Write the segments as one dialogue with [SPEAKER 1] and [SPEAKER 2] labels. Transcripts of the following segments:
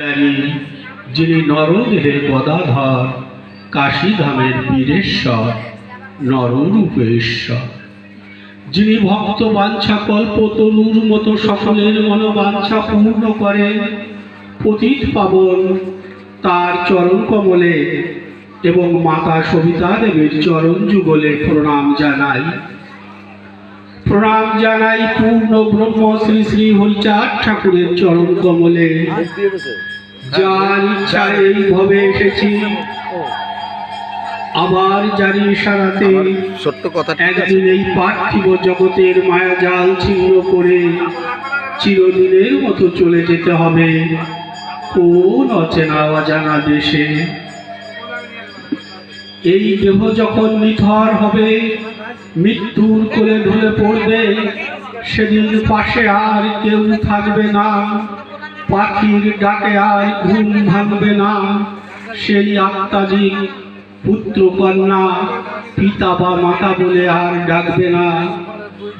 [SPEAKER 1] জানি যিনি নরদেহের গদাধর কাশীধামের বীরেশ্বর, নররূপেশ্বর। যিনি ভক্ত বাঞ্ছা কল্প তরুর মতো সকলের মনোবাঞ্ছা পূর্ণ করেন পতিত পাবন তার চরণ কমলে এবং মাতা সবিতা দেবীর চরণ যুগলে প্রণাম জানাই। প্রণাম জানাই পূর্ণ ব্রহ্ম শ্রী শ্রী হরিচাঁদ ঠাকুরের চরণ কমলে। যার ইচ্ছা এই ভবে এসেছি। আবার জানি সারাতে
[SPEAKER 2] সত্য কথা
[SPEAKER 1] একদিন এই পার্থিব জগতের মায়াজাল ছিন্ন করে চিরদিনের মতো চলে যেতে হবে। কোন অচেনা অজানা দেশে। এই দেহ যখন নিথর হবে মৃত্যুর কোলে ঢলে পড়বে সেদিন পাশে আর কেউ থাকবে না। পাখির ডাকে আর ঘুম ভাঙবে না। সেই আত্মাজিক পুত্র কন্যা পিতা বা মাতা বলে আর ডাকবে না।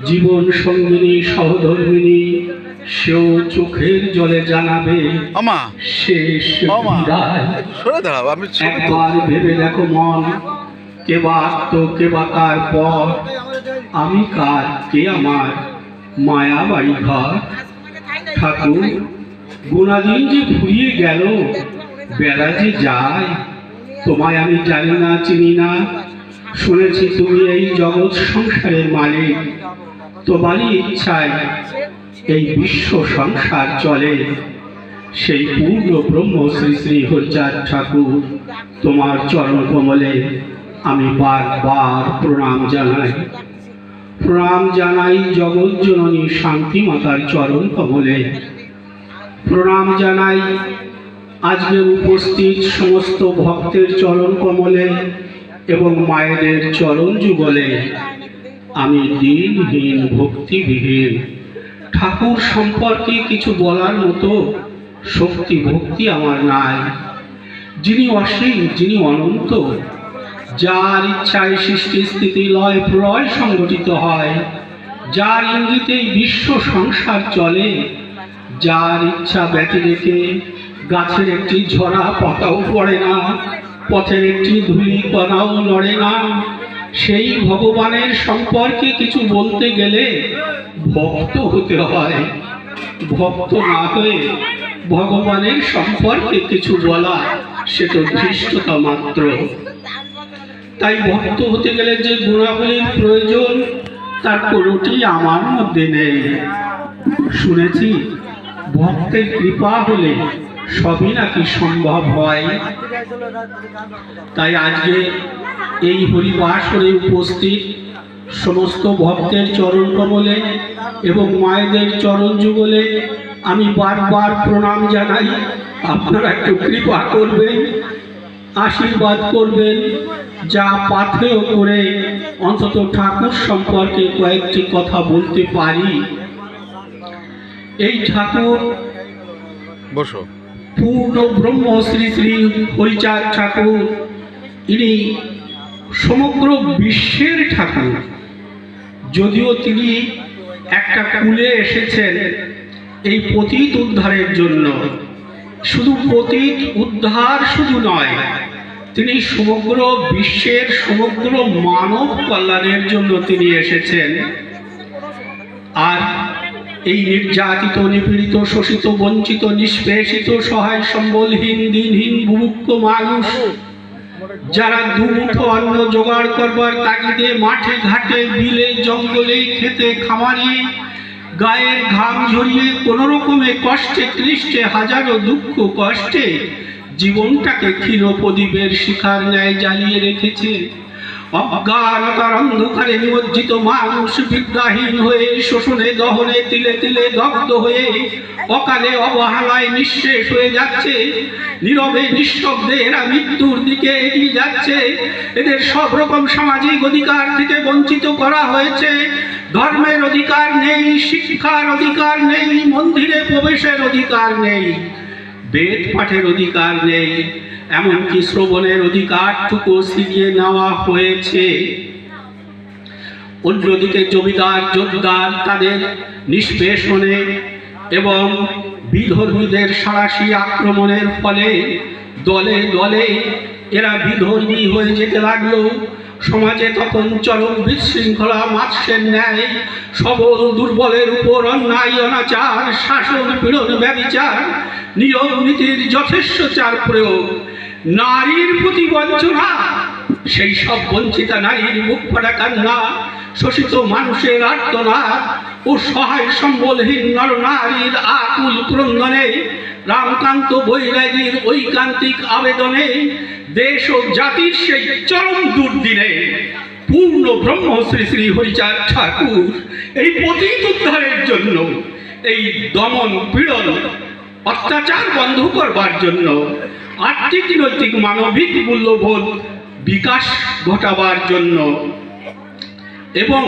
[SPEAKER 1] জীবন সঙ্গিনী সহধর্মিনী সেও চোখের জলে জানাবে।
[SPEAKER 2] আমা
[SPEAKER 1] শেষ। একবার ভেবে দেখো মন কে বা আত্ম কে বা কার পর। আমি কার কে আমার মায়া বাড়ি ঘর। ঠাকুর গুণাদিন যে ফুরিয়ে গেল, বেলা যে যায়, তোমায় আমি জানি না, চিনি না। শুনেছি তুমি এই জগৎ সংসারের মালিক। তোমারই ইচ্ছায় এই বিশ্ব সংসার চলে। সেই পূর্ণ ব্রহ্ম শ্রী শ্রী হরিচাঁদ ঠাকুর, তোমার চরণ কমলে আমি বারবার প্রণাম জানাই। প্রণাম জানাই জগৎ জননী শান্তি মাতার চরণ কমলে। প্রণাম জানাই। আজকের উপস্থিত সমস্ত ভক্তের চরণ কমলে এবং মায়েদের চরণ যুগলে আমি দিনহীন ভক্তিবিহীন। ঠাকুর সম্পর্কে কিছু বলার মতো শক্তি ভক্তি আমার নাই। যিনি অসীম, যিনি অনন্ত, যার ইচ্ছায় সৃষ্টি স্থিতি লয় প্রলয় সংগঠিত হয়, যার ইঙ্গিতেই বিশ্ব সংসার চলে যার ইচ্ছা ব্যতি রেখে গাছের একটি ঝরা পাতাও পড়ে না, পথের একটি ধুলি কণাও নড়ে না। সেই ভগবানের সম্পর্কে কিছু বলতে গেলে ভক্ত হতে হয়। ভক্ত না হয়ে ভগবানের সম্পর্কে কিছু বলা সে তো ধৃষ্টতা মাত্র। তাই ভক্ত হতে গেলে যে গুণাবলীর প্রয়োজন, তার কোনোটি আমার মধ্যে নেই। শুনেছি ভক্তের কৃপা হলে সবই নাকি সম্ভব হয়। তাই আজকে এই হরিবাস হরিবাসরে উপস্থিত সমস্ত ভক্তের চরণ কমলে এবং মায়েদের চরণ যুগলে আমি বারবার প্রণাম জানাই। আপনারা একটু কৃপা করবেন, আশীর্বাদ করবেন, যা পাথেয় করে অন্তত ঠাকুর সম্পর্কে কয়েকটি কথা বলতে পারি। এই ঠাকুর
[SPEAKER 2] বসো।
[SPEAKER 1] পূর্ণ ব্রহ্ম শ্রী শ্রী হরিচাঁদ ঠাকুর। ইনি সমগ্র বিশ্বের ঠাকুর। যদিও তিনি একটা কুলে এসেছেন এই পতিত উদ্ধারের জন্য। শুধু পতিত উদ্ধার শুধু নয় তিনি সমগ্র বিশ্বের সমগ্র মানব কল্যাণের জন্য তিনি এসেছেন। আর এই নির্যাতিত, নিপীড়িত, শোষিত, বঞ্চিত, নিষ্পেষিত, সহায় সম্বলহীন, দিনহীন বুভুক্ষ মানুষ, যারা দুমুঠো অন্ন জোগাড় করবার তাগিদে মাঠে, ঘাটে, বিলে, জঙ্গলে, খেতে, খামারে গায়ের ঘাম ঝরিয়ে কোনো রকমে কষ্টে ক্লিষ্টে হাজারো দুঃখ কষ্টে জীবনটাকে ক্ষীণ প্রদীপের শিখার ন্যায় জ্বালিয়ে রেখেছে। অজ্ঞানতার অন্ধকারে নিমজ্জিত মানুষ বিদ্যাহীন হয়ে শোষণে, দহনে, তিলে তিলে দগ্ধ হয়ে অকালে অবহেলায় নিঃশেষ হয়ে যাচ্ছে। নীরবে নিঃশব্দে এরা মৃত্যুর দিকে এগিয়ে যাচ্ছে। এদের সব রকম সামাজিক অধিকার থেকে বঞ্চিত করা হয়েছে। ধর্মের অধিকার নেই, শিক্ষার অধিকার নেই, মন্দিরে প্রবেশের অধিকার নেই, বেদ পাঠের অধিকার নেই। এমনকি শ্রবণের অধিকারটুকু ছিনিয়ে নেওয়া হয়েছে। অন্যদিকে জমিদার জমিদার তাদের নিষ্পেষণে এবং বিধর্মীদের সারাশি আক্রমণের ফলে দলে দলে এরা বিধর্মী হয়ে যেতে লাগল। সমাজে তখন চরম বিশৃঙ্খলা মাৎস্যের ন্যায়, সবল দুর্বলের উপর অন্যায়, অনাচার, শাসন পীড়ন, ব্যবিচার, নিয়ম নীতির যথেষ্ট চার প্রয়োগ। নারীর প্রতি বঞ্চনা, সেই সব বঞ্চিতা নারীর মুখ ফাটা কান্না, শোষিত মানুষের আর্তনাদ ও সহায় সম্বলহীন নরনারীর আকুল ক্রন্দনে, রামকান্ত বৈরাগীর ঐকান্তিক আবেদনে, দেশ ও জাতির সেই চরম দুর্দিনে, পূর্ণ ব্রহ্ম শ্রী শ্রী হরিচাঁদ ঠাকুর এই পতিত উদ্ধারের জন্য, এই দমন পীড়ন অত্যাচার বন্ধ করবার জন্য আর্থিক নৈতিক মানবিক মূল্যবোধ বিকাশ ঘটাবার জন্য। এবং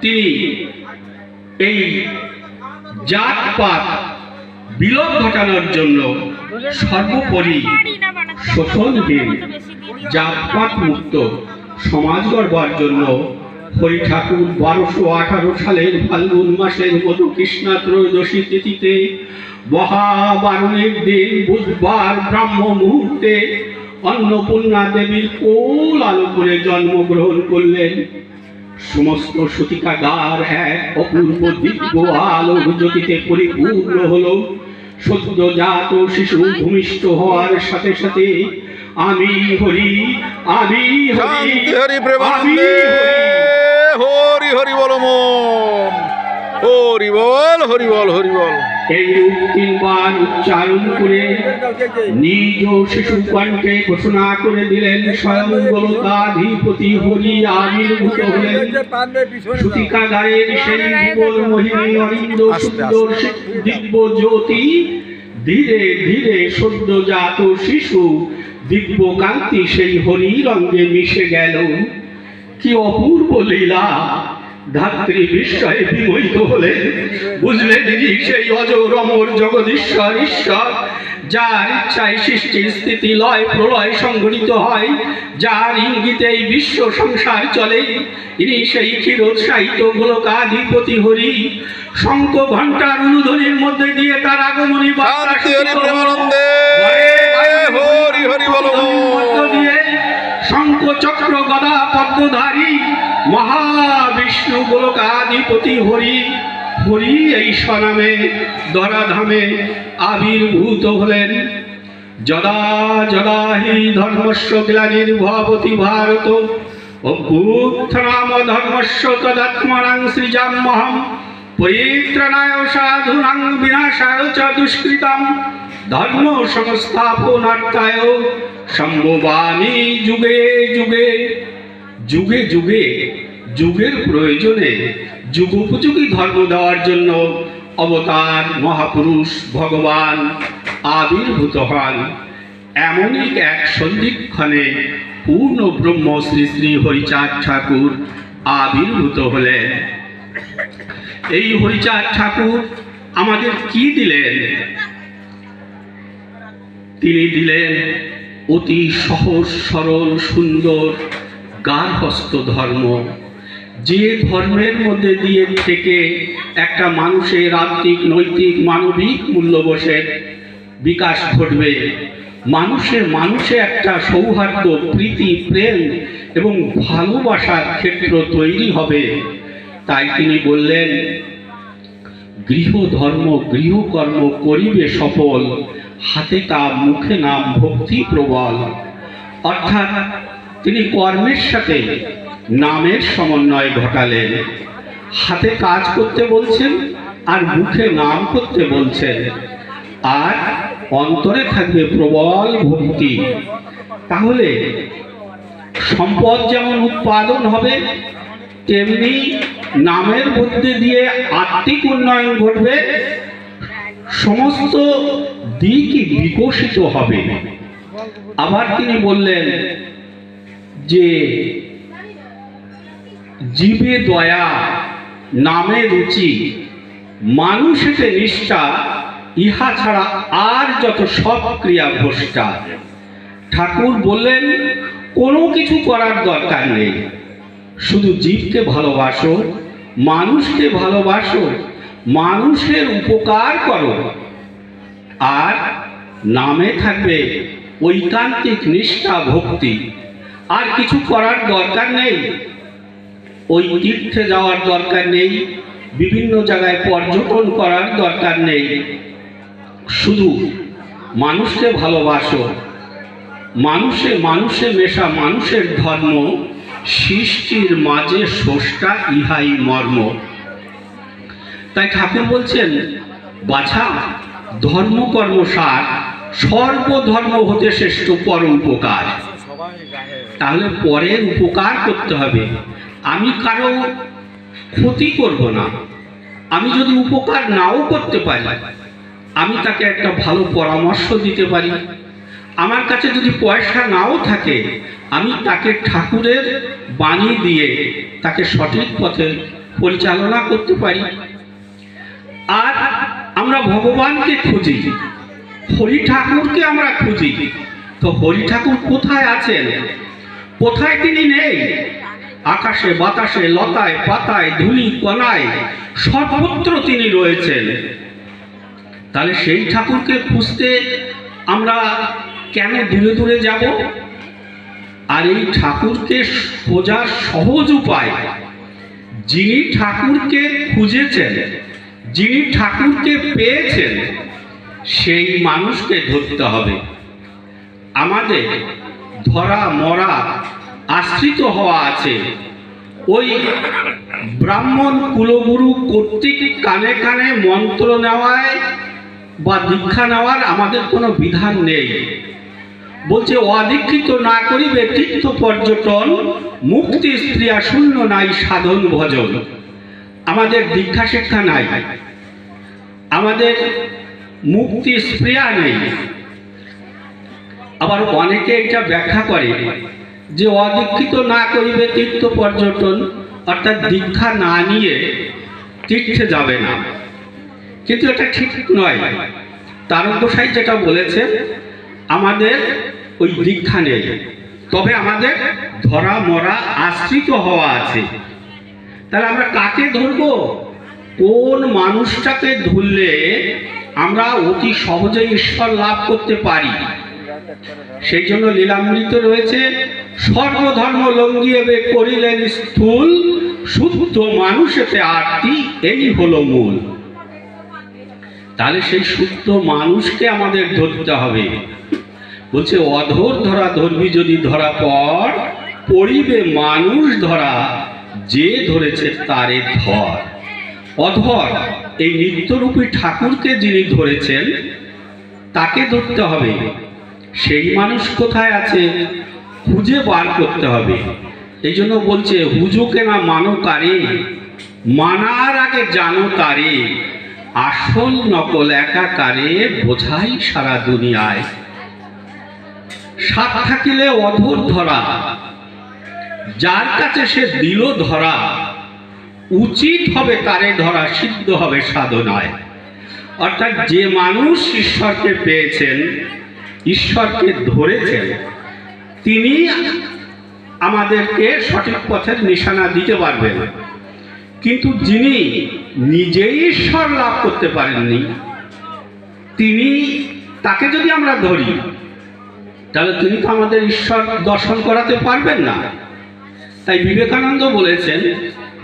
[SPEAKER 1] তিনি এই জাতপাত বিলোপ ঘটানোর জন্য সর্বোপরি শোষণহীন জাতপাত মুক্ত সমাজ গড়বার জন্য হরি ঠাকুর বারোশো আঠারো সালের ফাল্গুন মাসের মধু কৃষ্ণা ত্রয়োদশী তিথিতে মহাবারণের দিন বুধবার ব্রাহ্ম মুহূর্তে অন্নপূর্ণা দেবীর কোল আলো করে জন্মগ্রহণ করলেন। সমস্ত সতিকাগার এক অপূর্ব দিব্য আলোক জ্যোতিতে পরিপূর্ণ হলো। সদ্যজাত শিশু ভূমিষ্ঠ হওয়ার সাথে সাথে আমি হরি আমি হরি
[SPEAKER 2] হরি
[SPEAKER 1] হরি।
[SPEAKER 2] হরি হরি বল মন। হরি বল হরি বল হরি বল।
[SPEAKER 1] এই তিনবার উচ্চারণ করে নিজ শিশু ঘোষণা করে দিলেন স্বয়ং গোলকাধিপতি হরি আবির্ভূত হলেন। সুতিকাগারের সেই যুগল মোহিনী অরিন্দ সুন্দর দিব্য জ্যোতি ধীরে ধীরে সদ্যজাত শিশু দিব্য কান্তি সেই হরি রঙ্গে মিশে গেল। কি অপূর্ব লীলা! ধাত্রী বিস্ময়ে বিমোহিত হলেন বুঝলেন যে সেই অজর অমর জগদীশ্বর ঈশ্বর যার ইচ্ছায় সৃষ্টি স্থিতি লয় প্রলয় সংঘটিত হয় যার ইঙ্গিতে এই বিশ্ব সংসার চলে ইনি সেই চিরোৎসাহিত গোলকাধিপতি হরি। শঙ্খ ঘণ্টার অনুধ্বনির মধ্যে দিয়ে তার আগমনী বার্তা হলো। দিয়ে শঙ্খ চক্র গদা পদ্মধারী, মহাবিষ্ণু গোলকাধিপতি হরি। হরি এই স্বনামে ধরাধামে আবির্ভূত হলেন। যদা যদা হি ধর্মস্ব ধর্মস্য গ্লানির্ভবতি ভারত। অভ্যুত্থানাম ধর্মস্য তদাত্মনাং সৃজাম্যহম। পরিত্রাণায় সাধুনাং বিনাশায় চ দুষ্কৃতম। ধর্ম সংস্থাপনার্থায় সম্ভবামি যুগে যুগে যুগে যুগে, যুগের প্রয়োজনে, যুগোপযোগী ধর্ম দেওয়ার জন্য অবতার, মহাপুরুষ, ভগবান আবির্ভূত হন। এমনই এক সন্ধিক্ষণে পূর্ণ ব্রহ্ম শ্রী শ্রী হরিচাঁদ ঠাকুর আবির্ভূত হলেন। এই হরিচাঁদ ঠাকুর আমাদের কি দিলেন? তিনি দিলেন অতি সহজ, সরল, সুন্দর গার্হস্থ ধর্ম। যে ধর্মের মধ্যে দিয়ে থেকে একটা মানুষের আত্মিক, নৈতিক, মানবিক মূল্যবোধের বিকাশ ঘটবে। মানুষের মানুষে একটা সৌহার্দ্য, প্রীতি, প্রেম এবং ভালোবাসার ক্ষেত্র তৈরি হবে। তাই তিনি বললেন, গৃহ ধর্ম গৃহকর্ম করিবে সফল। হাতে তা মুখে নাম ভক্তি প্রবল। অর্থাৎ তিনি কর্মের সাথে নামের সমন্বয় ঘটালেন। হাতে কাজ করতে বলছেন আর মুখে নাম করতে বলছেন। আর অন্তরে থাকবে প্রবল ভক্তি। তাহলে সম্পদ যেমন উৎপাদন হবে, তেমনি নামের মধ্যে দিয়ে আত্মিক উন্নয়ন ঘটবে। সমস্ত দিকই বিকশিত হবে। আবার তিনি বললেন যে, জীবে দয়া নামে রুচি মানুষেতে নিষ্ঠা, ইহা ছাড়া আর যত সব ক্রিয়া ভ্রষ্টা। ঠাকুর বললেন, কোনো কিছু করার দরকার নেই। শুধু জীবকে ভালোবাসো, মানুষকে ভালোবাসো, মানুষের উপকার করো আর নামে থাকবে ঐকান্তিক নিষ্ঠা, ভক্তি। আর কিছু করার দরকার নেই। ওই তীর্থে যাওয়ার দরকার নেই। বিভিন্ন জায়গায় পর্যটন করার দরকার নেই। শুধু মানুষকে ভালোবাসো। মানুষে মানুষে মেশা মানুষের ধর্ম, সৃষ্টির মাঝে স্রষ্টা ইহাই মর্ম। তাই ঠাকুর বলছেন, বাছা ধর্ম কর্ম সার সর্বধর্ম হতে শ্রেষ্ঠ পর উপকার। তাহলে পরের উপকার করতে হবে। আমি কারও ক্ষতি করব না। আমি যদি উপকার নাও করতে পারি, আমি তাকে একটা ভালো পরামর্শ দিতে পারি। আমার কাছে যদি পয়সা নাও থাকে, আমি তাকে ঠাকুরের বাণী দিয়ে তাকে সঠিক পথে পরিচালনা করতে পারি। আর আমরা ভগবানকে খুঁজি, হরি ঠাকুরকে আমরা খুঁজি। তো হরি ঠাকুর কোথায় আছেন? কোথায় তিনি নেই? আকাশে, বাতাসে, লতায়, পাতায়, ধুলি, কণায় সর্বত্র তিনি রয়েছেন। তাহলে সেই ঠাকুরকে খুঁজতে আমরা কেন দূরে দূরে যাব? আর এই ঠাকুরকে খোঁজার সহজ উপায়, যিনি ঠাকুরকে খুঁজেছেন যিনি ঠাকুরকে পেয়েছেন, সেই মানুষকে ধরতে হবে। আমাদের ধরা, মরা, আশ্রিত হওয়া আছে। ওই ব্রাহ্মণ কুলগুরু কর্তৃক কানে কানে মন্ত্র নেওয়ায় বা দীক্ষা নেওয়ার আমাদের কোনো বিধান নেই। বলছে, অদীক্ষিত না করিবে তীর্থ পর্যটন, মুক্তি স্ত্রিয়া শূন্য নাই সাধন ভজন। আমাদের দীক্ষা শিক্ষা নাই। আমাদের মুক্তি স্প্রিয়া নেই। আবার অনেকে এটা ব্যাখ্যা করে যে অদীক্ষিত না করিবে তীর্থ পর্যটন, অর্থাৎ দীক্ষা না নিয়ে তীর্থে যাবে না। কিন্তু এটা ঠিক নয়। তারকসাই যেটা বলেছে, আমাদের ওই দীক্ষা নেই। তবে আমাদের ধরা মরা আশ্রিত হওয়া আছে। তাহলে আমরা কাকে ধরবো? কোন মানুষটাকে ধরলে আমরা অতি সহজে ঈশ্বর লাভ করতে পারি? সেই জন্য লীলামৃত রয়েছে, সর্বধর্ম লঙ্গিয়েবে করিলেন স্থূল, শুদ্ধ মানুষেতে আরতি, এই হলো মূল। তাহলে সেই শুদ্ধ মানুষকে আমাদের ধরতে হবে। বলছে, অধর ধরা ধরবি যদি ধরা পর, পড়িবে মানুষ ধরা যে ধরেছে তারে ধর। অধর, এই নিত্যরূপী ঠাকুরকে যিনি ধরেছেন, তাকে ধরতে হবে। সেই মানুষ কোথায় আছে? খুঁজে বার করতে হবে। এই জন্য বলছে, হুজুকে না মানো কারে মানার আগে জানো তারে। আসল নকল একাকারে বোঝাই সারা দুনিয়ায়। সাত থাকিলে অধর ধরা। যার কাছে সে দিল ধরা, উচিত হবে তারে ধরা, সিদ্ধ হবে সাধনায়। অর্থাৎ যে মানুষ ঈশ্বরকে পেয়েছেন, ঈশ্বরকে ধরেছেন, তিনি আমাদেরকে সঠিক পথের নিশানা দিতে পারবেন। কিন্তু যিনি নিজেই ঈশ্বর লাভ করতে পারেননি, তিনি তাকে যদি আমরা ধরি, তাহলে তিনি তো আমাদের ঈশ্বর দর্শন করাতে পারবেন না। তাই বিবেকানন্দ বলেছেন,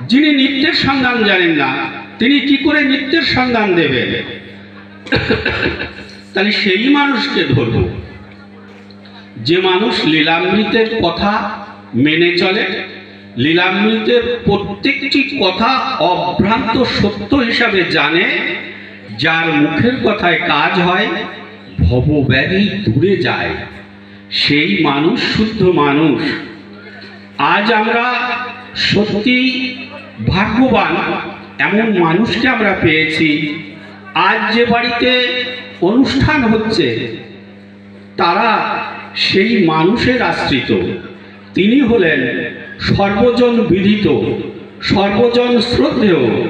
[SPEAKER 1] যিনি নিত্যের সন্ধান জানেন না, তিনি কি করে নিত্যের সন্ধান দেবেন? তাহলে সেই মানুষকে ধরব। যে মানুষ লীলামৃতের কথা মেনে চলে, লীলামৃতের প্রত্যেকটি কথা অভ্রান্ত সত্য হিসাবে জানে, যার মুখের কথায় কাজ হয়, ভবব্যাধি দূরে যায়। সেই মানুষ শুদ্ধ মানুষ। আজ আমরা সত্যি ভাগ্যবান এমন মানুষকে আমরা পেয়েছি। আজ যে বাড়িতে অনুষ্ঠান হচ্ছে, তারা সেই মানুষের আশ্রিত। তিনি হলেন সর্বজন বিদিত, সর্বজন শ্রদ্ধেয়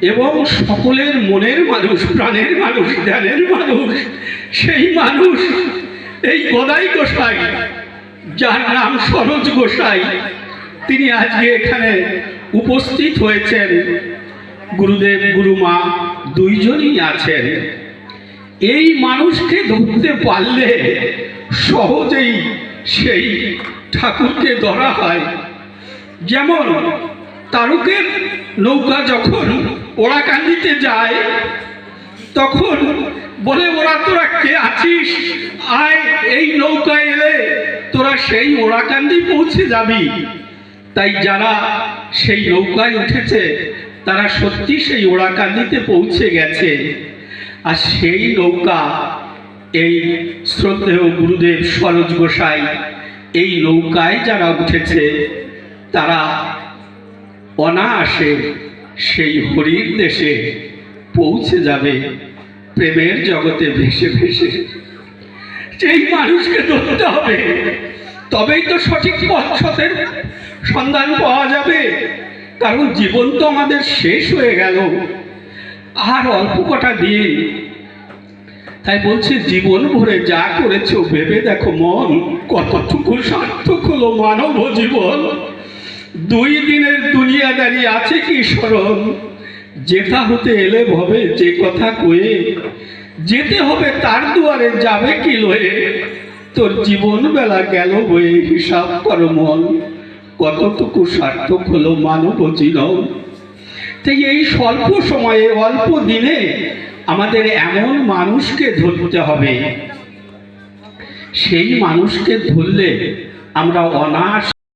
[SPEAKER 1] এবং সকলের মনের মানুষ, প্রাণের মানুষ ধ্যানের মানুষ। সেই মানুষ, এই গদাই গোসাই। যার নাম সরোজ গোসাই। তিনি আজকে এখানে উপস্থিত হয়েছেন। গুরুদেব, গুরুমা দুইজনই আছেন। এই মানুষকে ধরতে পারলে সহজেই সেই ঠাকুরকে ধরা হয়। যেমন তারকের নৌকা যখন ওড়াকান্দিতে যায়, তখন বলে, ওরা তোরা কে আছিস? আয়, এই নৌকায় এলে। তোরা সেই ওড়াকান্দি পৌঁছে যাবি। তাই যারা সেই নৌকায় উঠেছে, তারা সত্যি সেই ওড়াকান্দিতে পৌঁছে গেছে। আর সেই নৌকা, এই শ্রদ্ধেয় গুরুদেব সরোজ গোসাই, এই নৌকায় যারা উঠেছে, তারা অনায়াসে সেই হরির দেশে পৌঁছে যাবে। প্রেমের জগতে ভেসে ভেসে সেই মানুষকে ধরতে হবে। তবেই তো সঠিক পথের সন্ধান পাওয়া যাবে। কারণ জীবন তো আমাদের শেষ হয়ে গেল। আর অল্প কটা দিন। তাই বলছে, জীবন ভরে যা করেছ, ভেবে দেখো মন কতটুকু সার্থক হলো মানব জীবন। দুই দিনের দুনিয়াদারি আছে কি স্মরণ? যেটা হতে এলে ভবে, যে কথা কয়ে যেতে হবে তার দুয়ারে, যাবে কি লয়ে তোর জীবন বেলা গেল বয়ে, হিসাব করো মন। কতটুকু সার্থক হলো মানব জীবন। তাই এই স্বল্প সময়ে, অল্প দিনে আমাদের এমন মানুষকে ধরতে হবে। সেই মানুষকে ধরলে আমরা অনায়াসে